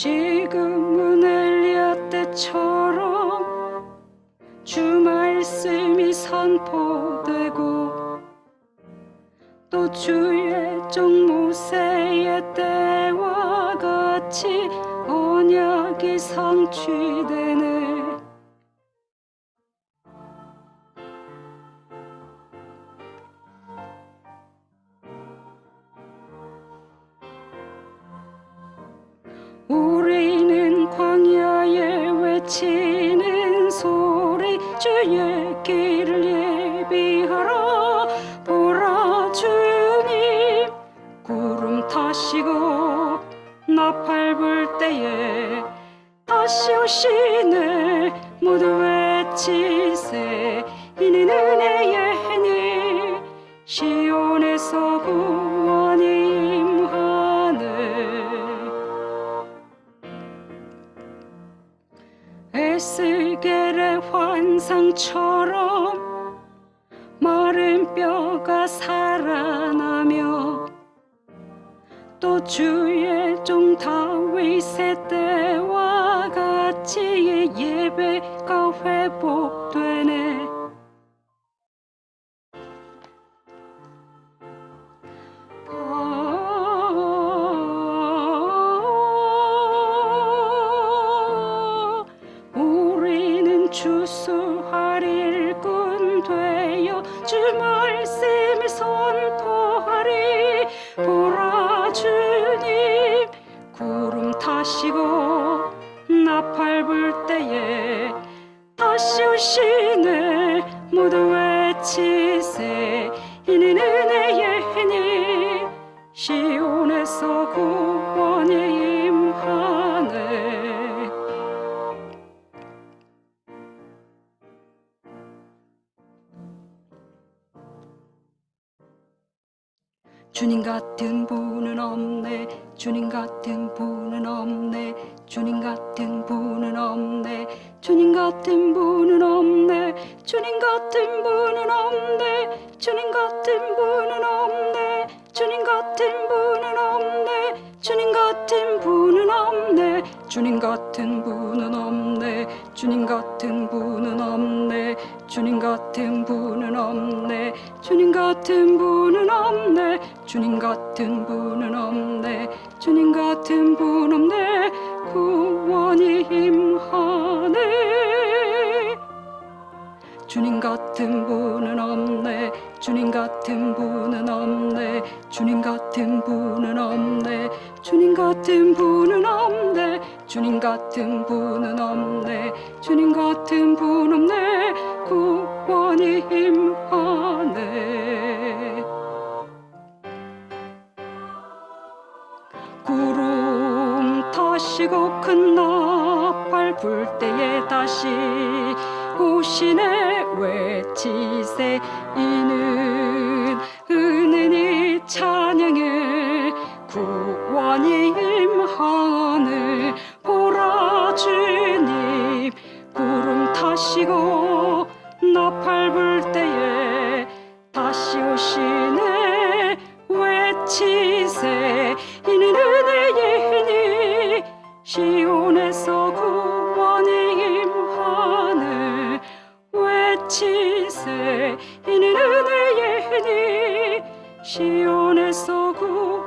지금은 엘리야 때처럼 주 말씀이 선포되고 또 주의 종 모세의 때와 같이 언약이 성취되네 우리는 외치는 소리 주의 길을 예비하라 보라 주님 구름 타시고 나팔 불 때에 다시 오시네 모두 외치세. 이는 은혜의 해니 시온에서 구원 에스겔의 환상처럼 마른 뼈가 살아나며 또 주의 종 다윗의 때와 같이 예배가 회복되네 주수할 일꾼 되어 주 말씀을 선포하리. 보라 주님 구름 타시고 나팔 불 때에 다시 오시네 모두 외치세. 이는 은혜의 해니 시온에서 구원이 임하 주님 같은 분은 없네 주님 같은 분은 없네 주님 같은 분은 없네 주님 같은 분은 없네 주님 같은 분은 없네 주님 같은 분은 없네 주님 같은 분은 없네 주님 같은 분은 없네 주님 같은 분은 없네 주님 같은 분은 없네 주님 같은 분은 없네 주님 같은 분은 없네 주님 같은 분은 없네. 주님 같은 분 없네. 구원이 임하네. 주님 같은 분은 없네. 주님 같은 분은 없네. 주님 같은 분은 없네. 주님 같은 분은 없네. 주님 같은 분은 없네. 주님 같은 분 없네. 구원이 임하네 타시고 큰 나팔 불 때에 다시 오시네 외치세. 이는 은은히 찬양을 구원이 임하늘 보라 주님. 구름 타시고 나팔 불 때에 다시 오시네 외치세 칠세 이는 은혜의 흔히 시온에서 구